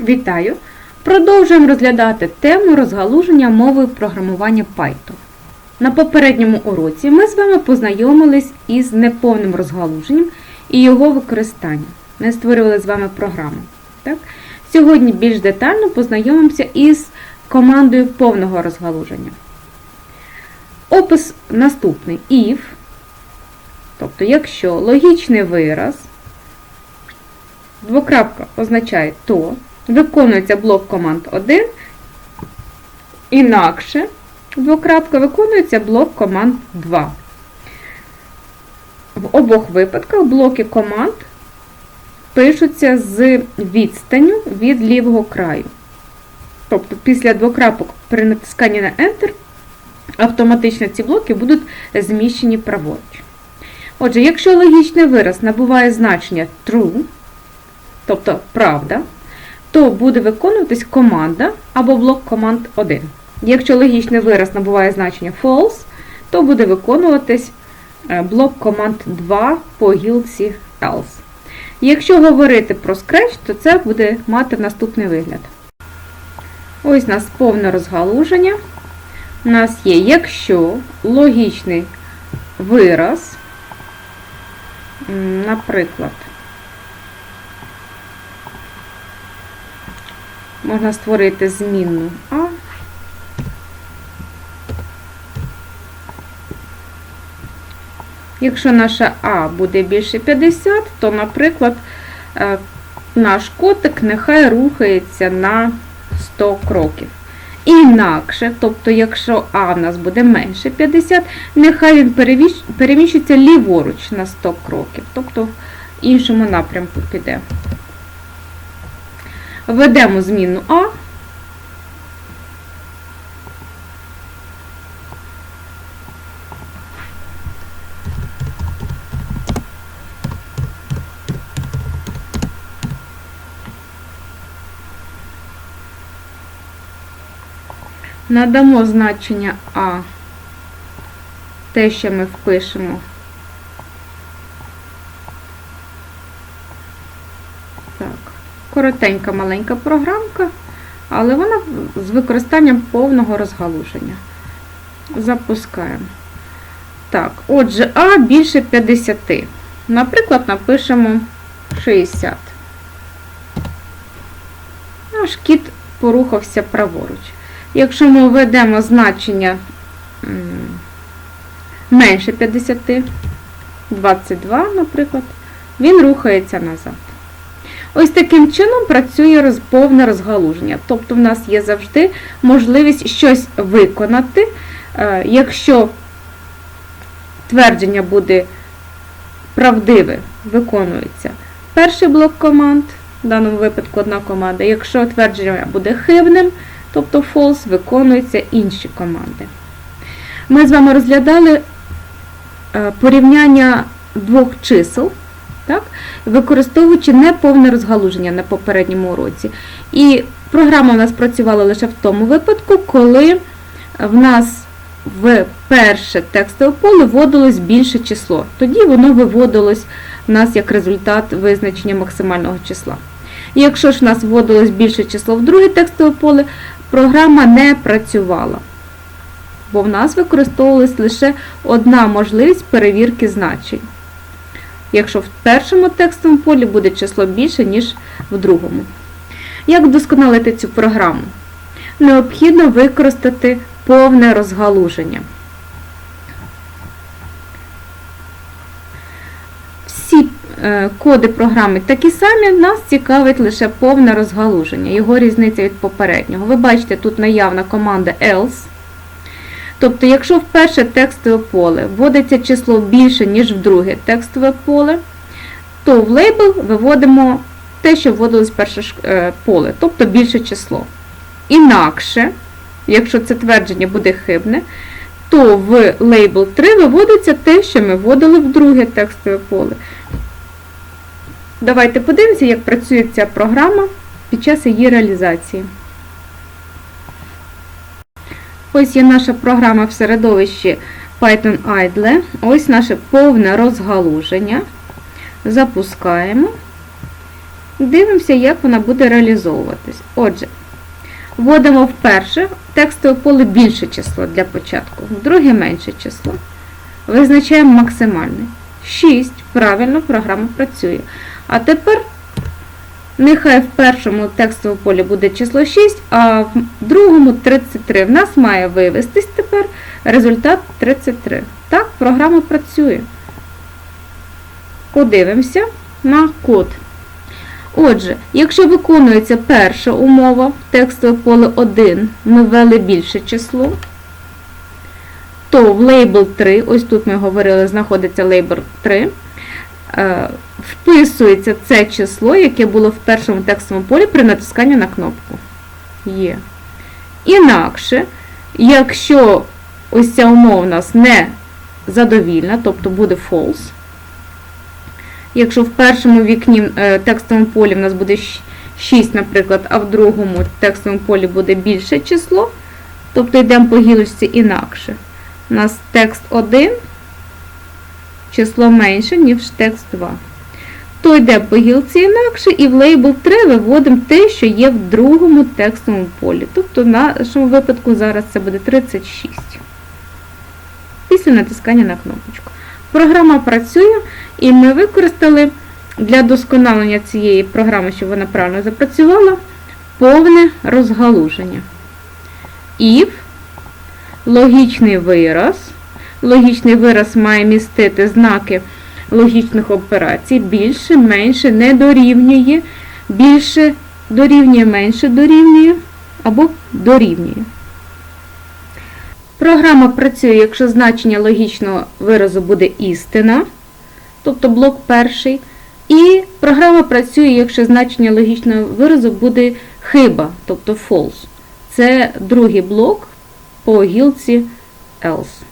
Вітаю! Продовжуємо розглядати тему розгалуження мови програмування Python. На попередньому уроці ми з вами познайомились із неповним розгалуженням і його використанням. Ми створювали з вами програму. Так? Сьогодні більш детально познайомимося із командою повного розгалуження. Опис наступний if, тобто якщо логічний вираз Двокрапка означає то, виконується блок команд 1, інакше двокрапка виконується блок команд 2. В обох випадках блоки команд пишуться з відстанню від лівого краю. Тобто після двокрапок при натисканні на Enter автоматично ці блоки будуть зміщені праворуч. Отже, якщо логічний вираз набуває значення true, тобто правда, то буде виконуватись команда або блок команд 1. Якщо логічний вираз набуває значення false, то буде виконуватись е, блок команд 2 по гілці else. Якщо говорити про Scratch, то це буде мати наступний вигляд. Ось у нас повне розгалуження. У нас є, якщо логічний вираз, наприклад, можна створити змінну А. Якщо наша А буде більше 50, то, наприклад, е, наш котик нехай рухається на 100 кроків. Інакше, тобто, якщо А в нас буде менше 50, нехай він переміщується ліворуч на 100 кроків, тобто в іншому напрямку піде. Введемо змінну А. Надамо значення А, те, що ми впишемо. Так, коротенька маленька програмка, але вона з використанням повного розгалуження. Запускаємо. Так, отже, А більше 50. Наприклад, напишемо 60. Наш кіт порухався праворуч. Якщо ми введемо значення менше 50, 22, наприклад, він рухається назад. Ось таким чином працює повне розгалуження. Тобто в нас є завжди можливість щось виконати, е, якщо твердження буде правдиве, виконується перший блок команд, в даному випадку одна команда. Якщо твердження буде хибним, тобто false, виконуються інші команди. Ми з вами розглядали е, порівняння двох чисел, так, використовуючи неповне розгалуження на попередньому уроці. І програма у нас працювала лише в тому випадку, коли в нас в перше текстове поле вводилось більше число. Тоді воно виводилось в нас як результат визначення максимального числа. І якщо ж в нас вводилось більше число в друге текстове поле, програма не працювала. Бо в нас використовувалась лише одна можливість перевірки значень. Якщо в першому текстовому полі буде число більше, ніж в другому. Як вдосконалити цю програму? Необхідно використати повне розгалуження. Всі е, коди програми такі самі, нас цікавить лише повне розгалуження, його різниця від попереднього. Ви бачите, тут наявна команда else. Тобто, якщо в перше текстове поле вводиться число більше, ніж в друге текстове поле, то в лейбл виводимо те, що вводилось в перше е, поле, тобто більше число. Інакше, якщо це твердження буде хибне, то в лейбл 3 виводиться те, що ми вводили в друге текстове поле. Давайте подивимося, як працює ця програма під час її реалізації. Ось є наша програма в середовищі Python Idle. Ось наше повне розгалуження. Запускаємо. Дивимося, як вона буде реалізовуватись. Отже, вводимо вперше текстове поле більше число для початку, в друге менше число. Визначаємо максимальне. 6. Правильно, програма працює. А тепер нехай в першому текстовому полі буде число 6, а в другому 33. В нас має вивестись тепер результат 33. Так, програма працює. Подивимося на код. Отже, якщо виконується перша умова, текстове поле 1 ми ввели більше число, то в лейбл 3, ось тут ми говорили, знаходиться лейбл 3, е, вписується це число, яке було в першому текстовому полі при натисканні на кнопку. Є. Інакше, якщо ось ця умова у нас не задовільна, тобто буде false, Якщо в першому вікні е, текстовому полі в нас буде 6, наприклад, а в другому текстовому полі буде більше число, тобто йдемо по гілочці інакше. У нас текст 1, число менше, ніж текст 2. То йде по гілці інакше, і в лейбл 3 виводимо те, що є в другому текстовому полі. Тобто, в нашому випадку зараз це буде 36. Після натискання на кнопочку. Програма працює, і ми використали для досконалення цієї програми, щоб вона правильно запрацювала, повне розгалуження. If логічний вираз. Логічний вираз має містити знаки логічних операцій, більше, менше, не дорівнює, більше дорівнює, менше дорівнює або дорівнює. Програма працює, якщо значення логічного виразу буде істина, тобто блок перший. І програма працює, якщо значення логічного виразу буде хиба, тобто false. Це другий блок по гілці else.